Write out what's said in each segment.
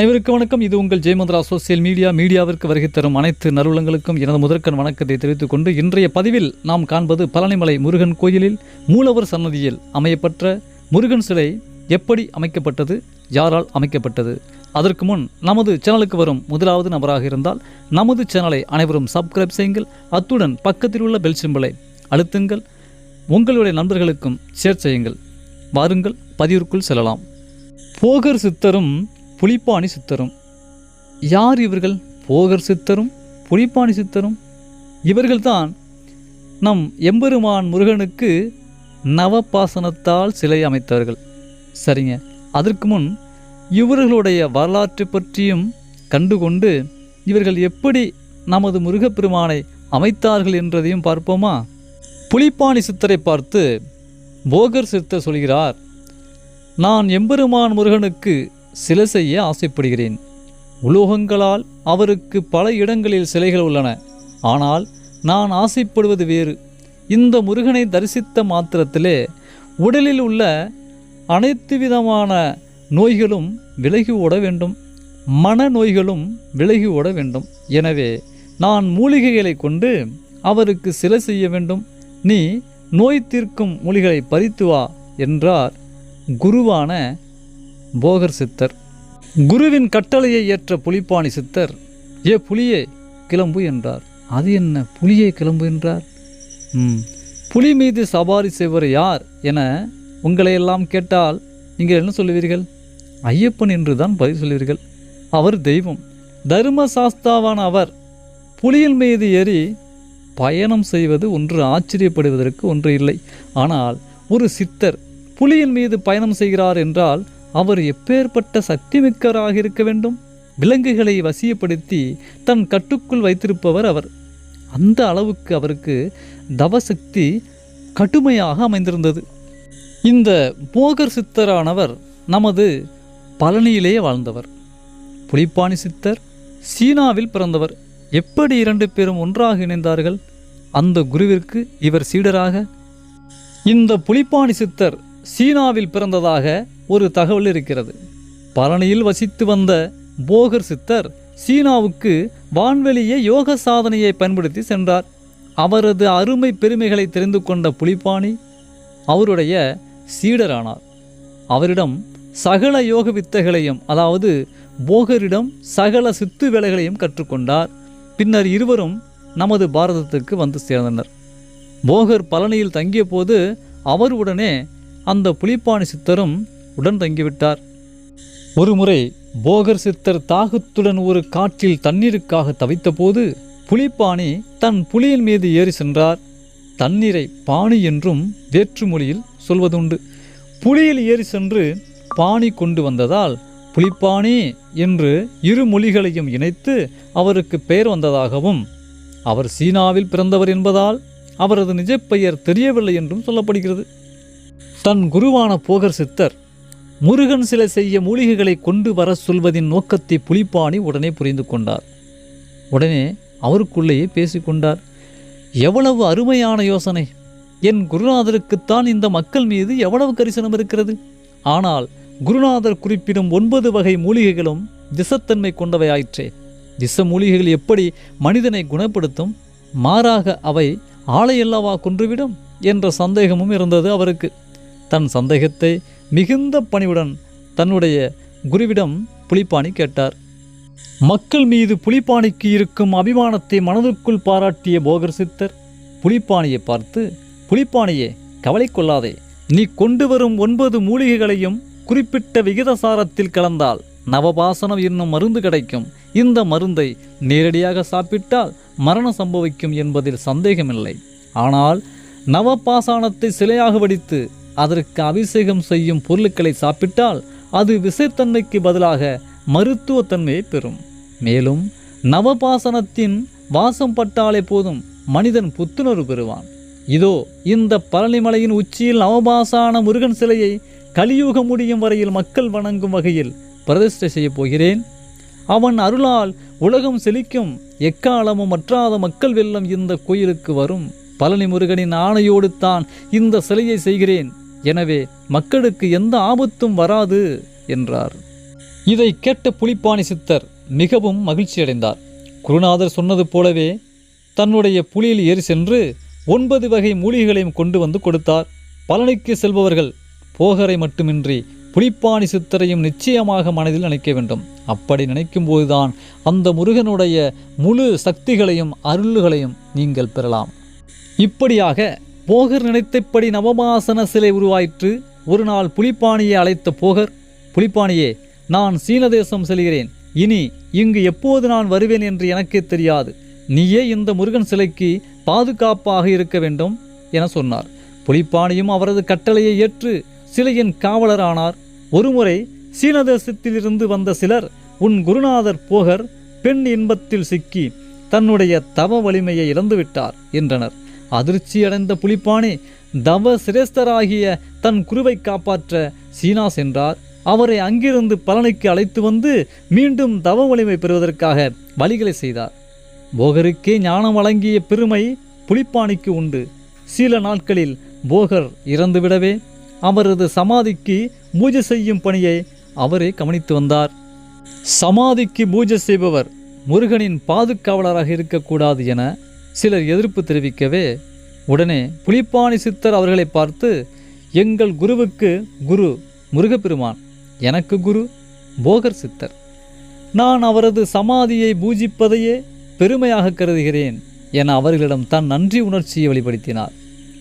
அனைவருக்கும் வணக்கம். இது உங்கள் ஜெயமந்திரா சோசியல் மீடியா. மீடியாவிற்கு வருகை தரும் அனைத்து நறுலங்களுக்கும் எனது முதற்கண் வணக்கத்தை தெரிவித்துக் கொண்டு இன்றைய பதிவில் நாம் காண்பது பழனிமலை முருகன் கோயிலில் மூலவர் சன்னதியில் அமையப்பட்ட முருகன் சிலை எப்படி அமைக்கப்பட்டது யாரால் அமைக்கப்பட்டது? அதற்கு முன் நமது சேனலுக்கு வரும் முதலாவது நபராக இருந்தால் நமது சேனலை அனைவரும் சப்ஸ்கிரைப் செய்யுங்கள். அத்துடன் பக்கத்தில் உள்ள பெல் சிம்பலை அழுத்துங்கள். உங்களுடைய நண்பர்களுக்கும் ஷேர் செய்யுங்கள். வாருங்கள் பதிவிற்குள் செல்லலாம். போகர் சித்தரும் புலிப்பாணி சித்தரும். யார் இவர்கள்? போகர் சித்தரும் புலிப்பாணி சித்தரும். இவர்கள்தான் நம் எம்பெருமான் முருகனுக்கு நவபாசனத்தால் சிலை அமைத்தவர்கள். சரிங்க. அதற்கு முன் இவர்களுடைய வரலாற்று பற்றியும் கண்டுகொண்டு இவர்கள் எப்படி நமது முருகப்பெருமானை அமைத்தார்கள் என்றதையும் பார்ப்போமா? புலிப்பாணி சித்தரை பார்த்து போகர் சித்தர் சொல்கிறார் நான் எம்பெருமான் முருகனுக்கு சிலை செய்ய ஆசைப்படுகிறேன். உலோகங்களால் அவருக்கு பல இடங்களில் சிலைகள் உள்ளன. ஆனால் நான் ஆசைப்படுவது வேறு. இந்த முருகனை தரிசித்த மாத்திரத்திலே உடலில் உள்ள அனைத்து விதமான நோய்களும் விலகி ஓட வேண்டும். மன நோய்களும் விலகி ஓட வேண்டும். எனவே நான் மூலிகைகளை கொண்டு அவருக்கு சிலை செய்ய வேண்டும். நீ நோய் தீர்க்கும் மூலிகளை பறித்து வா என்றார் குருவான போகர் சித்தர். குருவின் கட்டளையை ஏற்ற புலிப்பாணி சித்தர் ஏ புலியே கிளம்பு என்றார். அது என்ன புலியே கிளம்பு என்றார். ம் புலி மீது சவாரி செய்வர் யார் என உங்களை எல்லாம் கேட்டால் நீங்கள் என்ன சொல்லுவீர்கள்? ஐயப்பன் என்று தான் பதில் சொல்லுவீர்கள். அவர் தெய்வம் தர்ம சாஸ்தாவான அவர். புலியின் மீது ஏறி பயணம் செய்வது ஒன்று ஆச்சரியப்படுவதற்கு ஒன்று இல்லை. ஆனால் ஒரு சித்தர் புலியின் மீது பயணம் செய்கிறார் என்றால் அவர் எப்பேற்பட்ட சக்திமிக்கராக இருக்க வேண்டும்? விலங்குகளை வசியப்படுத்தி தன் கட்டுக்குள் வைத்திருப்பவர் அவர். அந்த அளவுக்கு அவருக்கு தவசக்தி கடுமையாக அமைந்திருந்தது. இந்த போகர் சித்தரானவர் நமது பழனியிலேயே வாழ்ந்தவர். புலிப்பாணி சித்தர் சீனாவில் பிறந்தவர். எப்படி இரண்டு பேரும் ஒன்றாக இணைந்தார்கள்? அந்த குருவிற்கு இவர் சீடராக. இந்த புலிப்பாணி சித்தர் சீனாவில் பிறந்ததாக ஒரு தகவல் இருக்கிறது. பழனியில் வசித்து வந்த போகர் சித்தர் சீனாவுக்கு வான்வெளியே யோக சாதனையை பயன்படுத்தி சென்றார். அவரது அருமை பெருமைகளை தெரிந்து கொண்ட புலிப்பாணி அவருடைய சீடரானார். அவரிடம் சகல யோக வித்தைகளையும் அதாவது போகரிடம் சகல சித்து வேலைகளையும் கற்றுக்கொண்டார். பின்னர் இருவரும் நமது பாரதத்துக்கு வந்து சேர்ந்தனர். போகர் பழனியில் தங்கிய போது அவருடனே அந்த புலிப்பாணி சித்தரும் உடன் தங்கிவிட்டார். ஒருமுறை போகர் சித்தர் தாகத்துடன் ஒரு காற்றில் தண்ணீருக்காக தவித்தபோது புலிப்பாணி தன் புலியின் மீது ஏறி சென்றார். தண்ணீரை பாணி என்றும் வேற்றுமொழியில் சொல்வதுண்டு. புலியில் ஏறி சென்று பாணி கொண்டு வந்ததால் புலிப்பாணி என்று இரு மொழிகளையும் இணைத்து அவருக்கு பெயர் வந்ததாகவும் அவர் சீனாவில் பிறந்தவர் என்பதால் அவரது நிஜப்பெயர் தெரியவில்லை என்றும் சொல்லப்படுகிறது. தன் குருவான போகர் சித்தர் முருகன் சிலை செய்ய மூலிகைகளை கொண்டு வர சொல்வதின் நோக்கத்தை புலிப்பாணி உடனே புரிந்து கொண்டார். உடனே அவருக்குள்ளேயே பேசிக்கொண்டார் எவ்வளவு அருமையான யோசனை! என் குருநாதருக்குத்தான் இந்த மக்கள் மீது எவ்வளவு கரிசனம் இருக்கிறது! ஆனால் குருநாதர் குறிப்பிடும் ஒன்பது வகை மூலிகைகளும் திசத்தன்மை கொண்டவையாயிற்றே! திச மூலிகைகள் எப்படி மனிதனை குணப்படுத்தும்? மாறாக அவை ஆளையல்லவா கொன்றுவிடும்? என்ற சந்தேகமும் இருந்தது அவருக்கு. தன் சந்தேகத்தை மிகுந்த பணிவுடன் தன்னுடைய குருவிடம் புலிப்பாணி கேட்டார். மக்கள் மீது புலிப்பாணிக்கு இருக்கும் அபிமானத்தை மனதிற்குள் பாராட்டிய போகர் சித்தர் புலிப்பாணியை பார்த்து புலிப்பாணியே கவலை கொள்ளாதே. நீ கொண்டு வரும் ஒன்பது மூலிகைகளையும் குறிப்பிட்ட விகிதசாரத்தில் கலந்தால் நவபாசனம் என்னும் மருந்து கிடைக்கும். இந்த மருந்தை நேரடியாக சாப்பிட்டால் மரணம் சம்பவிக்கும் என்பதில் சந்தேகமில்லை. ஆனால் நவபாசானத்தை சிலையாக வடித்து அதற்கு அபிஷேகம் செய்யும் பொருட்களை சாப்பிட்டால் அது விசைத்தன்மைக்கு பதிலாக மருத்துவத்தன்மையை பெறும். மேலும் நவபாசனத்தின் வாசம் பட்டாலே போதும் மனிதன் புத்துணர்வு பெறுவான். இதோ இந்த பழனிமலையின் உச்சியில் நவபாசான முருகன் சிலையை கலியுக முடியும் வரையில் மக்கள் வணங்கும் வகையில் பிரதிஷ்டை செய்யப் போகிறேன். அவன் அருளால் உலகம் செழிக்கும் எக்காலமும் மற்றாத மக்கள் வெள்ளம் இந்த கோயிலுக்கு வரும். பழனி முருகனின் ஆணையோடு தான் இந்த சிலையை செய்கிறேன். எனவே மக்களுக்கு எந்த ஆபத்தும் வராது என்றார். இதை கேட்ட புலிப்பாணி சித்தர் மிகவும் மகிழ்ச்சியடைந்தார். குருநாதர் சொன்னது போலவே தன்னுடைய புலியில் ஏறி சென்று ஒன்பது வகை மூலிகைகளையும் கொண்டு வந்து கொடுத்தார். பழனிக்கு செல்பவர்கள் போகரை மட்டுமின்றி புலிப்பாணி சித்தரையும் நிச்சயமாக மனதில் நினைக்க வேண்டும். அப்படி நினைக்கும் போதுதான் அந்த முருகனுடைய முழு சக்திகளையும் அருள்களையும் நீங்கள் பெறலாம். இப்படியாக போகர் நினைத்தபடி நவமாசன சிலை உருவாயிற்று. ஒரு நாள் புலிப்பாணியை அழைத்த போகர் புலிப்பாணியே நான் சீன தேசம் செல்கிறேன். இனி இங்கு எப்போது நான் வருவேன் என்று எனக்கே தெரியாது. நீயே இந்த முருகன் சிலைக்கு பாதுகாப்பாக இருக்க வேண்டும் என சொன்னார். புலிப்பாணியும் அவரது கட்டளையை ஏற்று சிலையின் காவலரானார். ஒருமுறை சீன தேசத்திலிருந்து வந்த சிலர் உன் குருநாதர் போகர் பெண் இன்பத்தில் சிக்கி தன்னுடைய தவ வலிமையை இழந்துவிட்டார் என்றனர். அதிர்ச்சியடைந்த புலிப்பானே தவ சிரேஸ்தராகிய தன் குருவை காப்பாற்ற சீனா சென்றார் அவரை அங்கிருந்து பலனுக்கு அழைத்து வந்து மீண்டும் தவ வலிமை பெறுவதற்காக வழிகளை செய்தார். போகருக்கே ஞானம் வழங்கிய பெருமை புலிப்பாணிக்கு உண்டு. சில நாட்களில் போகர் இறந்துவிடவே அவரது சமாதிக்கு பூஜை செய்யும் பணியை அவரே கவனித்து வந்தார். சமாதிக்கு பூஜை செய்பவர் முருகனின் பாதுகாவலராக இருக்கக்கூடாது என சிலர் எதிர்ப்பு தெரிவிக்கவே உடனே புலிப்பாணி சித்தர் அவர்களை பார்த்து எங்கள் குருவுக்கு குரு முருகப்பெருமான் எனக்கு குரு போகர் சித்தர். நான் அவரது சமாதியை பூஜிப்பதையே பெருமையாக கருதுகிறேன் என அவர்களிடம் தன் நன்றி உணர்ச்சியை வெளிப்படுத்தினார்.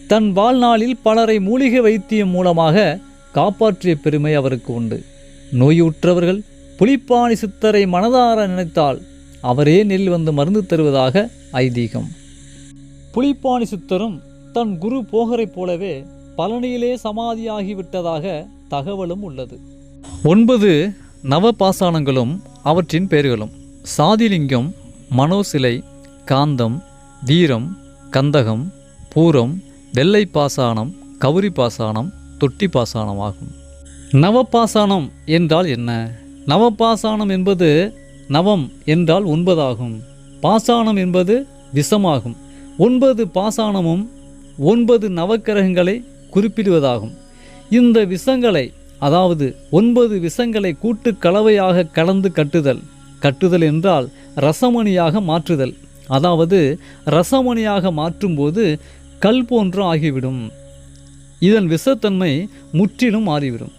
தன் வாழ்நாளில் பலரை மூலிகை வைத்தியம் மூலமாக காப்பாற்றிய பெருமை அவருக்கு உண்டு. நோயுற்றவர்கள் புலிப்பாணி சித்தரை மனதார நினைத்தால் அவரே நெல் வந்து மருந்து தருவதாக ஐதீகம். புலிப்பாணி சித்தரும் தன் குரு போகரைப் போலவே பழனியிலே சமாதியாகிவிட்டதாக தகவலும் உள்ளது. ஒன்பது நவபாசானங்களும் அவற்றின் பெயர்களும் சாதிலிங்கம் மனோசிலை காந்தம் வீரம் கந்தகம் பூரம் வெள்ளை பாசானம் கவுரி பாசானம் தொட்டி பாசானம் ஆகும் நவபாசானம் என்றால் என்ன? நவபாசானம் என்பது நவம் என்றால் ஒன்பதாகும். பாசானம் என்பது விஷமாகும். ஒன்பது பாசானமும் ஒன்பது நவக்கிரகங்களை குறிப்பிடுவதாகும். இந்த விஷங்களை அதாவது ஒன்பது விஷங்களை கூட்டு கலவையாக கலந்து கட்டுதல். கட்டுதல் என்றால் ரசமணியாக மாற்றுதல். அதாவது ரசமணியாக மாற்றும்போது கல் போன்று ஆகிவிடும். இதன் விஷத்தன்மை முற்றிலும் மாறிவிடும்.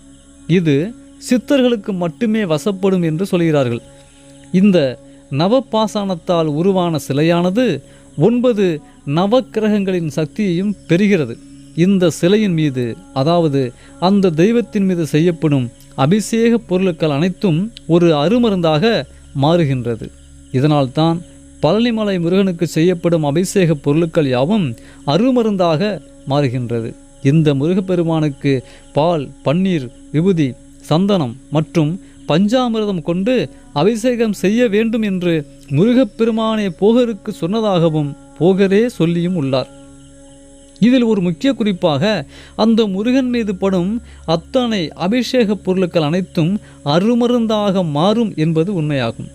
இது சித்தர்களுக்கு மட்டுமே வசப்படும் என்று சொல்கிறார்கள். இந்த நவபாசானத்தால் உருவான சிலையானது ஒன்பது நவக்கிரகங்களின் சக்தியையும் பெறுகிறது. இந்த சிலையின் மீது அதாவது அந்த தெய்வத்தின் மீது செய்யப்படும் அபிஷேக பொருட்கள் அனைத்தும் ஒரு அருமருந்தாக மாறுகின்றது. இதனால்தான் பழனிமலை முருகனுக்கு செய்யப்படும் அபிஷேக பொருட்கள் யாவும் அருமருந்தாக மாறுகின்றது. இந்த முருகப்பெருமானுக்கு பால் பன்னீர் விபூதி சந்தனம் மற்றும் பஞ்சாமிரதம் கொண்டு அபிஷேகம் செய்ய வேண்டும் என்று முருகப்பெருமானே போகருக்கு சொன்னதாகவும் போகரே சொல்லியும் உள்ளார். இதில் ஒரு முக்கிய குறிப்பாக அந்த முருகன் மீது படும் அத்தனை அபிஷேக பொருட்கள் அனைத்தும் அருமருந்தாக மாறும் என்பது உண்மையாகும்.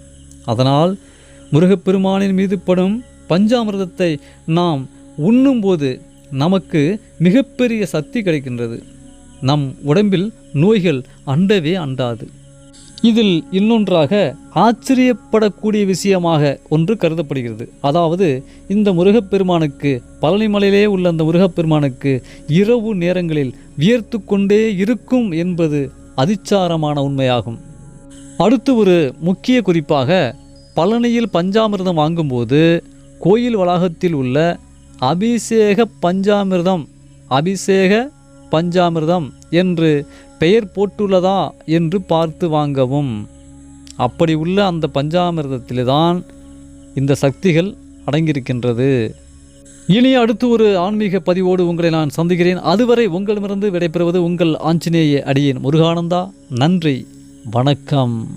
அதனால் முருகப்பெருமானின் மீது படும் பஞ்சாமிர்தத்தை நாம் உண்ணும்போது நமக்கு மிகப்பெரிய சக்தி கிடைக்கின்றது. நம் உடம்பில் நோய்கள் அண்டவே அண்டாது. இதில் இன்னொன்றாக ஆச்சரியப்படக்கூடிய விஷயமாக ஒன்று கருதப்படுகிறது. அதாவது இந்த முருகப்பெருமானுக்கு பழனிமலையிலே உள்ள அந்த முருகப்பெருமானுக்கு இரவு நேரங்களில் வியர்த்து கொண்டே இருக்கும் என்பது அதிச்சாரமான உண்மையாகும். அடுத்து ஒரு முக்கிய குறிப்பாக பழனியில் பஞ்சாமிர்தம் வாங்கும்போது கோயில் வளாகத்தில் உள்ள அபிஷேக பஞ்சாமிர்தம் அபிஷேக பஞ்சாமிர்தம் என்று பெயர் போட்டுள்ளதா என்று பார்த்து வாங்கவும். அப்படி உள்ள அந்த பஞ்சாமிர்தத்தில்தான் இந்த சக்திகள் அடங்கியிருக்கின்றது. இனி அடுத்து ஒரு ஆன்மீக பதிவோடு உங்களை நான் சந்திக்கிறேன். அதுவரை உங்களிடமிருந்து விடைபெறுவது உங்கள் ஆஞ்சநேய அடியேன் முருகானந்தா. நன்றி வணக்கம்.